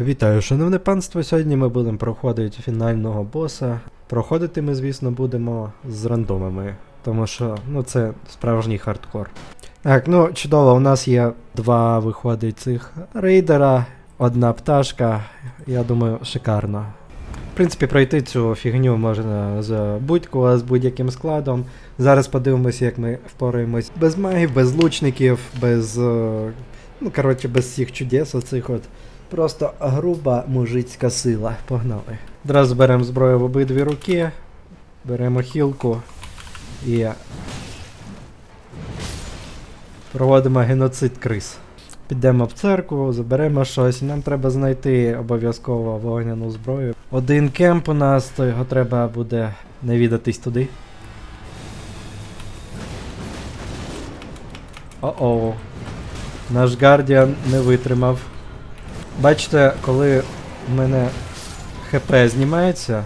Вітаю, шановне панство. Сьогодні ми будемо проходити фінального боса. Проходити ми, звісно, будемо з рандомами, тому що ну, це справжній хардкор. Так, ну чудово, у нас є два виходить цих рейдера, одна пташка. Я думаю, шикарно. В принципі, пройти цю фігню можна з будь-кого, з будь-яким складом. Зараз подивимося, як ми впораємось без магів, без лучників, без. е, Ну, коротше, без всіх чудес оцих от. Просто груба мужицька сила. Погнали. Одразу беремо зброю в обидві руки, беремо хілку і проводимо геноцид крис. Підемо в церкву, заберемо щось. Нам треба знайти обов'язково вогняну зброю. Один кемп у нас, то його треба буде навідатись туди. О-оу. Наш Гардіан не витримав. Бачите, коли в мене ХП знімається,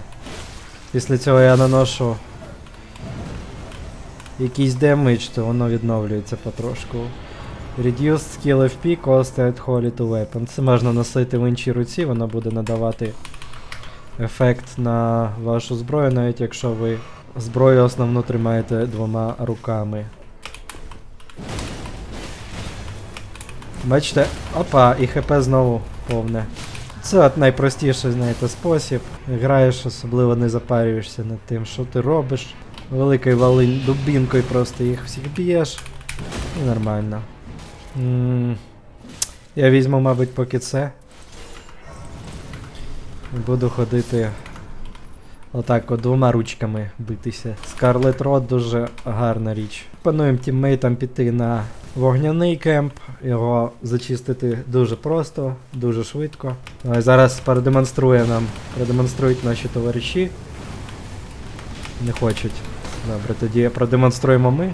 після цього я наношу якийсь демедж, то воно відновлюється потрошку. Reduced skill FP cost at holy to weapon. Це можна носити в іншій руці, воно буде надавати ефект на вашу зброю, навіть якщо ви зброю основну тримаєте двома руками. Бачите, опа, і ХП знову повне. Це от найпростіший, знаєте, спосіб. Граєш, особливо не запарюєшся над тим, що ти робиш. Великою вали дубінкою просто їх всіх б'єш. І нормально. м Я візьму, мабуть, поки це. Буду ходити отак от двома ручками битися. Скарлет Род дуже гарна річ. Плануємо тіммейтам піти на вогняний кемп, його зачистити дуже просто, дуже швидко. Давай зараз продемонструє нам, продемонструють наші товариші. Не хочуть. Добре, тоді продемонструємо ми.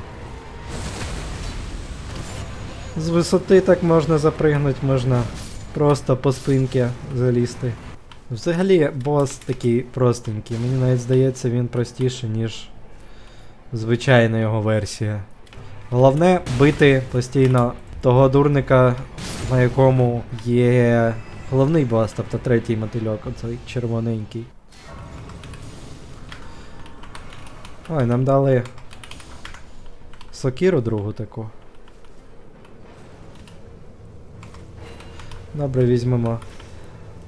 З висоти так можна запригнути, можна просто по спинці залізти. Взагалі, бос такий простенький. Мені навіть здається, він простіший, ніж звичайна його версія. Головне бити постійно того дурника, на якому є головний бос, тобто третій мотильок, оцей червоненький. Ой, нам дали сокіру другу таку. Добре, візьмемо.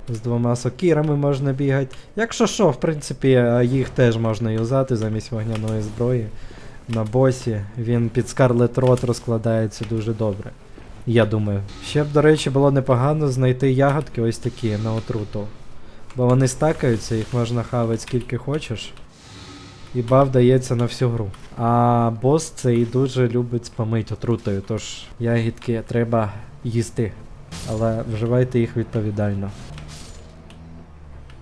З двома сокірами можна бігати. Якщо що, в принципі, е, їх теж можна юзати замість вогняної зброї на босі. Він під Scarlet Rot розкладається дуже добре. Я думаю. Ще б, до речі, було непогано знайти ягодки ось такі на отруту. Бо вони стакаються, їх можна хавати скільки хочеш. І баф дається на всю гру. А бос цей дуже любить спамить отрутою, тож ягідки треба їсти. Але вживайте їх відповідально.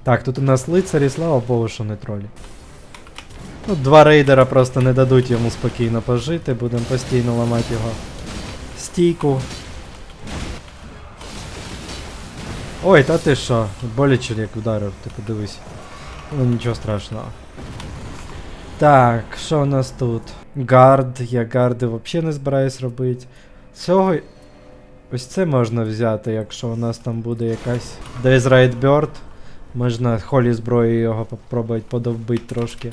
Так, тут у нас лицарі, слава Богу, що не тролі. Ну, два рейдера просто не дадуть йому спокійно пожити, будемо постійно ламати його стійку. Ой, та ти що? Боляче як вдарив, ти подивись. Ну нічого страшного. Так, що у нас тут? Гард, я гарди взагалі не збираюсь робити. Цього. Ось це можна взяти, якщо у нас там буде якась Bird. Можна холі зброєю його попробувати подовбити трошки.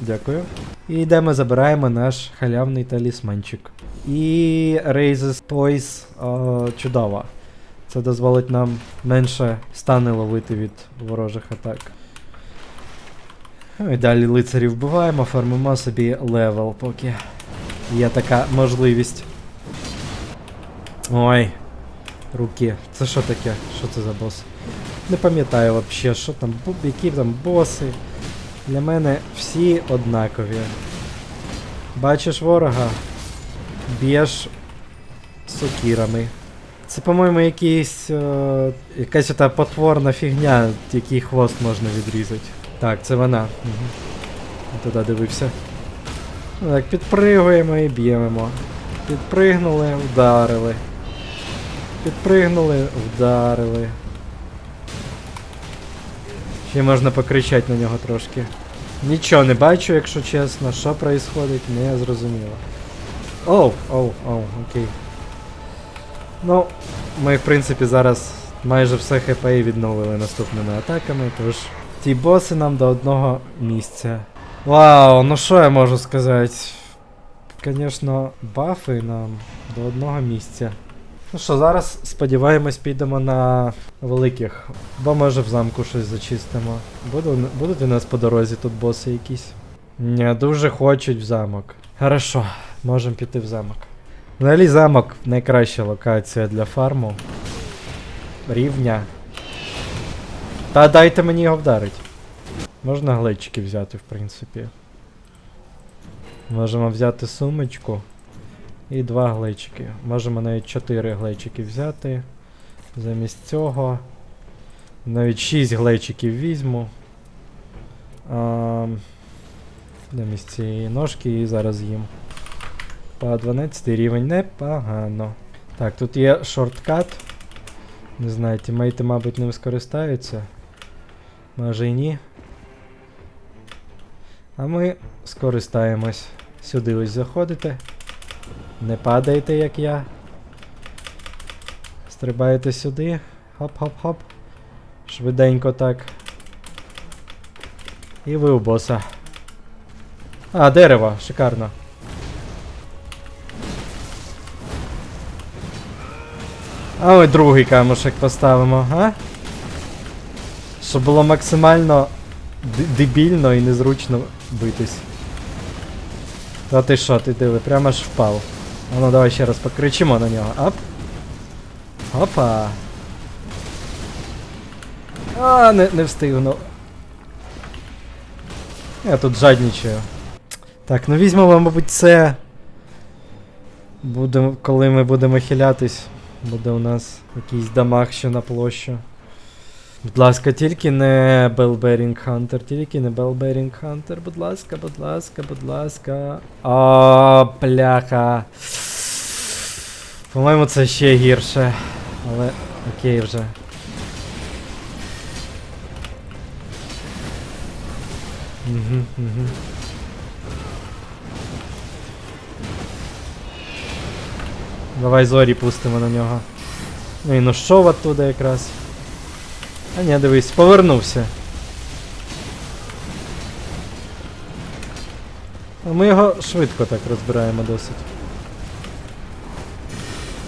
Дякую. І йдемо, забираємо наш халявний талісманчик. І Raises Poise о, чудово. Це дозволить нам менше стани ловити від ворожих атак. Ну І далі лицарів вбиваємо, формимо собі левел, поки є така можливість. Ой. Руки. Це що таке? Що це за бос? Не пам'ятаю взагалі, що там, які там боси. Для мене всі однакові. Бачиш ворога, б'єш сокірами. Це, по-моєму, якийсь, е, якась ота потворна фігня, який хвост можна відрізати. Так, це вона. Угу. Туди дивився. Ну, Так, підпригуємо і б'ємо. Підпригнули, вдарили. Підпригнули, вдарили. Ще можна покричати на нього трошки. Нічого не бачу, якщо чесно. Що происходить, не зрозуміло. Оу, оу, оу, окей. Ну, ми, в принципі, зараз майже все хп відновили наступними атаками, тож ті боси нам до одного місця. Вау, ну що я можу сказати? Звісно, бафи нам до одного місця. Ну що, зараз сподіваємось, підемо на великих. Бо може в замку щось зачистимо. Буду, будуть у нас по дорозі тут боси якісь? Ні, дуже хочуть в замок. Хорошо, можемо піти в замок. Взагалі замок найкраща локація для фарму. Рівня. Та дайте мені його вдарить. Можна глечики взяти, в принципі. Можемо взяти сумочку. І два глечики. Можемо навіть 4 глечики взяти. Замість цього. Навіть 6 глечиків візьму. А, замість цієї ножки і зараз їм. По 12 рівень непогано. Так, тут є шорткат. Не знаю, тімейти, мабуть, ним скористаються. Може і ні. А ми скористаємось. Сюди ось заходите. Не падайте, як я. Стрибаєте сюди. Хоп-хоп-хоп. Швиденько так. І ви у боса. А, дерево, шикарно. А ой, другий камушек поставимо, а? Щоб було максимально дебільно і незручно битись. Та ти що, ти диви, прямо аж впав. А ну давай ще раз покричимо на нього. Ап. Опа. А, не, не встигну. Я тут жаднічаю. Так, ну візьмемо, мабуть, це. Будемо, коли ми будемо хилятись, буде у нас якийсь дамаг ще на площу. Будь ласка, тільки не Bellbearing Hunter, тільки не Bellbearing Hunter, будь ласка, будь ласка, будь ласка. О, бляха. По-моєму, це ще гірше. Але окей вже. Угу, угу. Давай зорі пустимо на нього. Ну і ношов оттуда якраз. А ні, дивись, повернувся. Ми його швидко так розбираємо досить.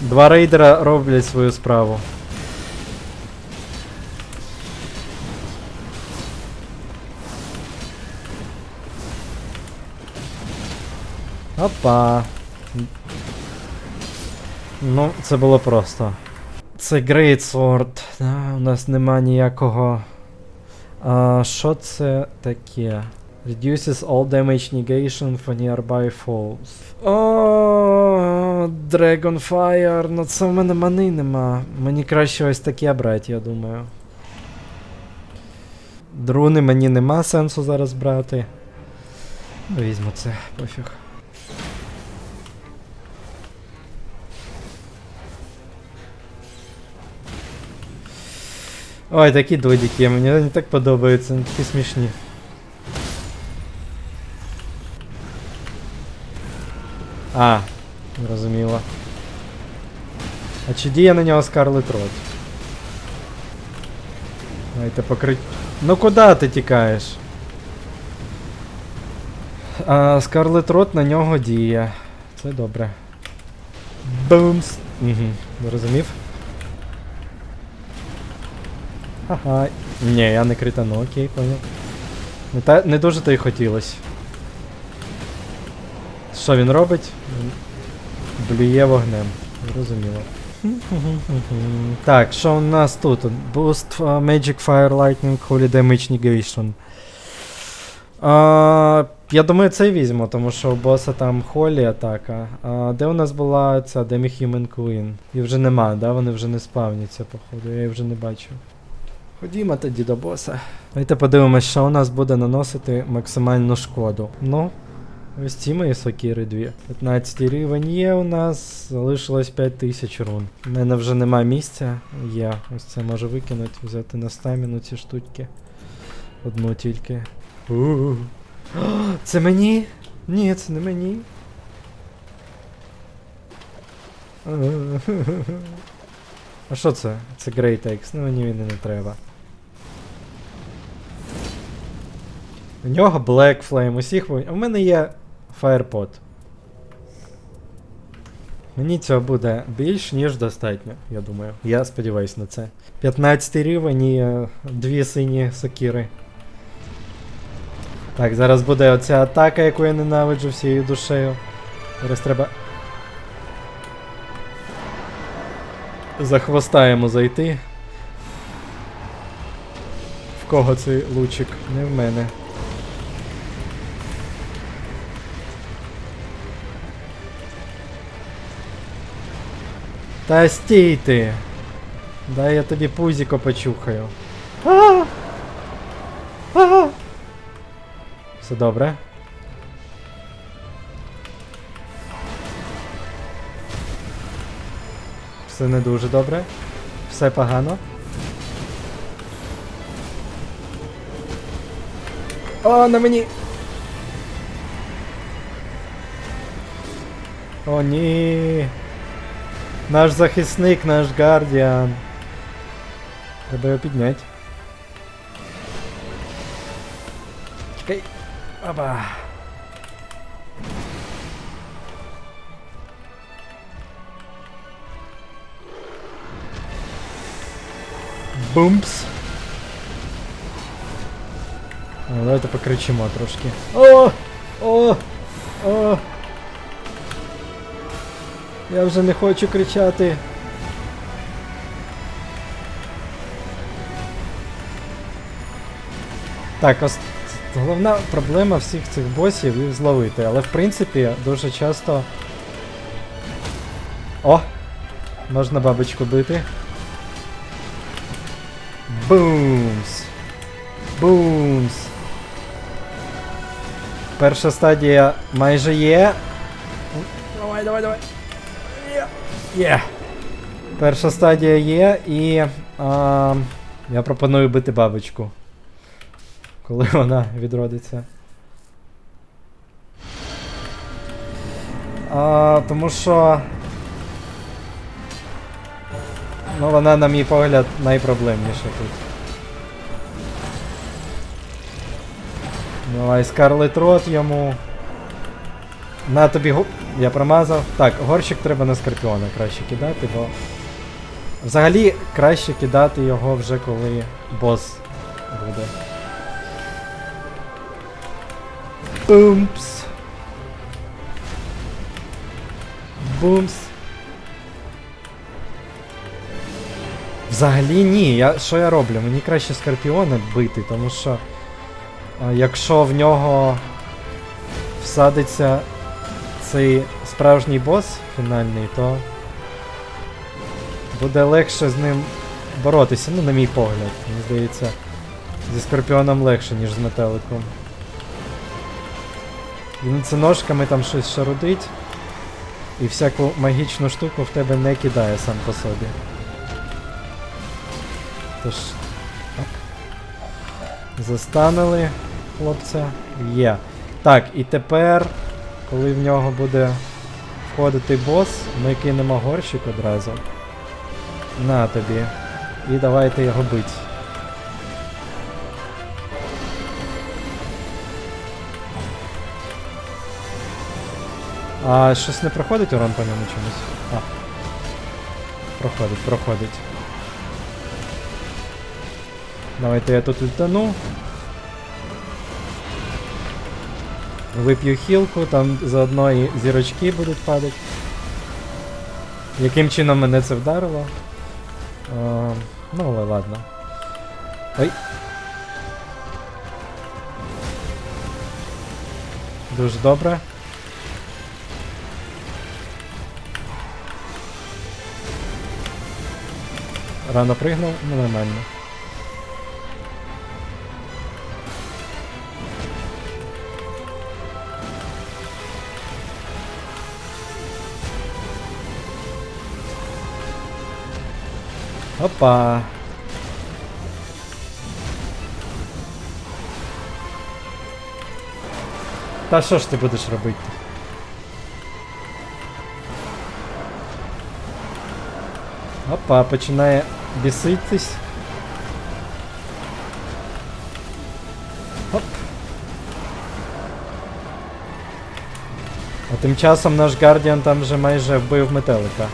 Два рейдера роблять свою справу. Опа. Ну, це було просто. Це Great Sword. Да, у нас нема ніякого. А, що це таке? Reduces all damage negation for nearby falls. О, Dragonfire. Ну це в мене мани нема. Мені краще ось таке брати, я думаю. Друни мені нема сенсу зараз брати. Візьму це, пофіг. Ой, такі додіки, мені вони так подобаються, такі смішні. А, зрозуміло. А чи діє на нього Скарлет Рот? Давайте покрить. Ну куди ти тікаєш? А, Скарлет Рот на нього діє. Це добре. Бумс. Угу, зрозумів? Ага. Ні, я не критану, окей, понял. Не, та, не дуже то й хотілось. Що він робить? Блює вогнем. Зрозуміло. так, що у нас тут? Boost uh, Magic Fire Lightning Holy Damage Negation. А, я думаю, це візьму, тому що у боса там холі атака. А, де у нас була ця Demi-Human Queen? І вже нема, да? Вони вже не спавняться, походу, я її вже не бачу. Ходімо тоді до боса. Давайте подивимось, що у нас буде наносити максимальну шкоду. Ну, ось ці мої сокіри дві. 15 рівень є у нас, залишилось 5000 рун. У мене вже нема місця. Є. Ось це можу викинути, взяти на стаміну ці штучки. Одну тільки. У-у-у. О, Це мені? Ні, це не мені. А що це? Це Great X, ну мені він і не треба. У нього Black Flame, усіх. У мене є Firepot. Мені цього буде більш ніж достатньо, я думаю. Я сподіваюсь на це. 15 рівень і е, дві сині сокіри. Так, зараз буде оця атака, яку я ненавиджу всією душею. Зараз треба. За хвоста йому зайти. В кого цей лучик? Не в мене. Та стій ти! Дай я тобі пузіко почухаю. А! А! Все добре. Все не дуже добре. Все погано. О, на мені! О, ні. Наш захисник, наш гардіан. Треба його підняти. Чекай. Опа. Бумпс. А, давайте покричимо трошки. О! Я вже не хочу кричати. Так, ос... головна проблема всіх цих босів їх зловити, але в принципі дуже часто. О! Можна бабочку бити. Бумс! Бумс! Перша стадія майже є. Давай, давай, давай. Є. Перша стадія є і. А, я пропоную бити бабочку. Коли вона відродиться. А, тому що. Ну, вона, на мій погляд, найпроблемніша тут. Давай, Скарлет Рот йому. На тобі го... Я промазав. Так, горщик треба на скорпіона краще кидати, бо. Взагалі краще кидати його вже коли бос буде. Бумпс. Бумс. Взагалі ні. Я, що я роблю? Мені краще скорпіона бити, тому що. Якщо в нього всадиться цей справжній бос фінальний, то буде легше з ним боротися, ну, на мій погляд. Мені здається, зі скорпіоном легше, ніж з метеликом. Він це ножками там щось шарудить, і всяку магічну штуку в тебе не кидає сам по собі. Тож. Так. Застанили хлопця. Є. Так, і тепер, коли в нього буде входити бос, ми кинемо горщик одразу. На тобі. І давайте його бить. А щось не проходить урон по ньому чомусь? А. Проходить, проходить. Давайте я тут лютану. Вип'ю хілку, там заодно і зірочки будуть падати. Яким чином мене це вдарило? А, ну, але ладно. Ой. Дуже добре. Рано пригнув, ну нормально. Опа. Та що ж ти будеш робити? Опа, починає біситись. Оп. А тим часом наш Гардіан там вже майже вбив метелика.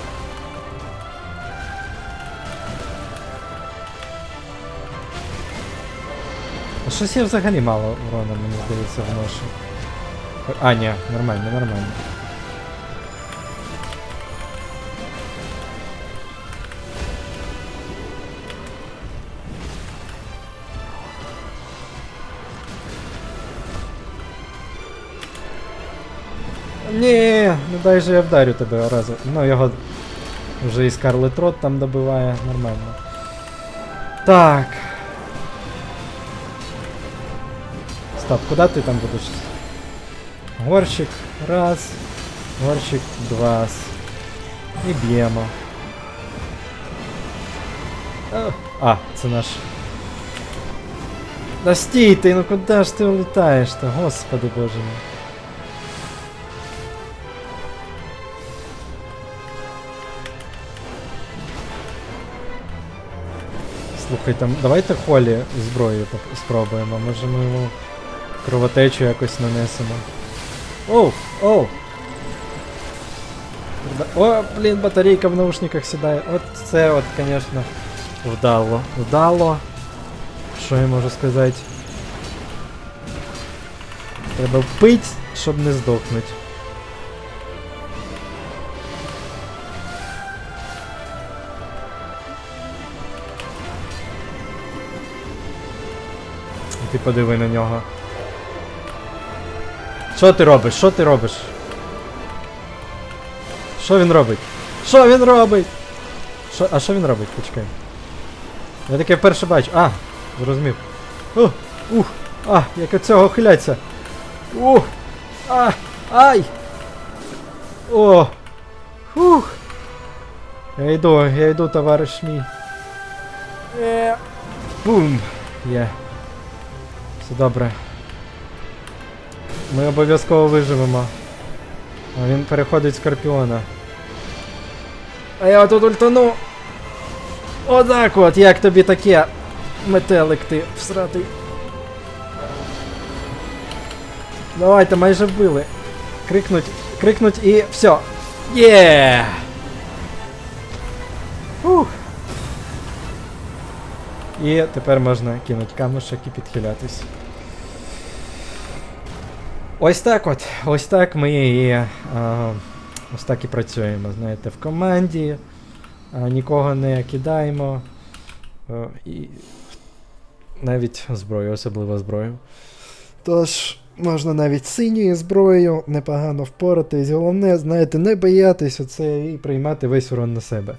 Щось взагалі мало урона, мені здається, вношу. А, ні, нормально, нормально. Ні, не дай же я вдарю тебе разу. Ну його вже і Скарлет Рот там добиває, нормально. Так. Стоп, куди ти там будеш? Горщик, раз. Горщик, два. І б'ємо. А, А, це наш. Да стій ти, ну куди ж ти улітаєш то господи боже мій. Слухай, там давайте холі зброю спробуємо. Може ми йому кровотечу якось нанесемо. Оу! Оу! О, блін, батарейка в наушниках сідає. От це от, звісно, вдало. Вдало. Що я можу сказати? Треба впить, щоб не здохнути. Ти подиви на нього. Що ти робиш? Що ти робиш? Що він робить? Що він робить? Що, а що він робить? Почекай. Я таке вперше бачу. А, зрозумів. Ух, ух, а, як від цього хиляться. Ух, а, ай! О! Фух! Я йду, я йду, товариш мій. Е, бум! Є. Все добре. Ми обов'язково виживемо. А він переходить Скорпіона. А я тут ультану. Отак от, як тобі таке. Метелик ти всратий. Давайте, майже вбили. Крикнуть, крикнуть і все. Є! Ух. І тепер можна кинути камушек і підхилятись. Ось так от. Ось так ми і. А, ось так і працюємо, знаєте, в команді. А, нікого не кидаємо. А, і навіть зброю, особливо зброю. Тож, можна навіть синьою зброєю непогано впоратись. Головне, знаєте, не боятись оце і приймати весь урон на себе.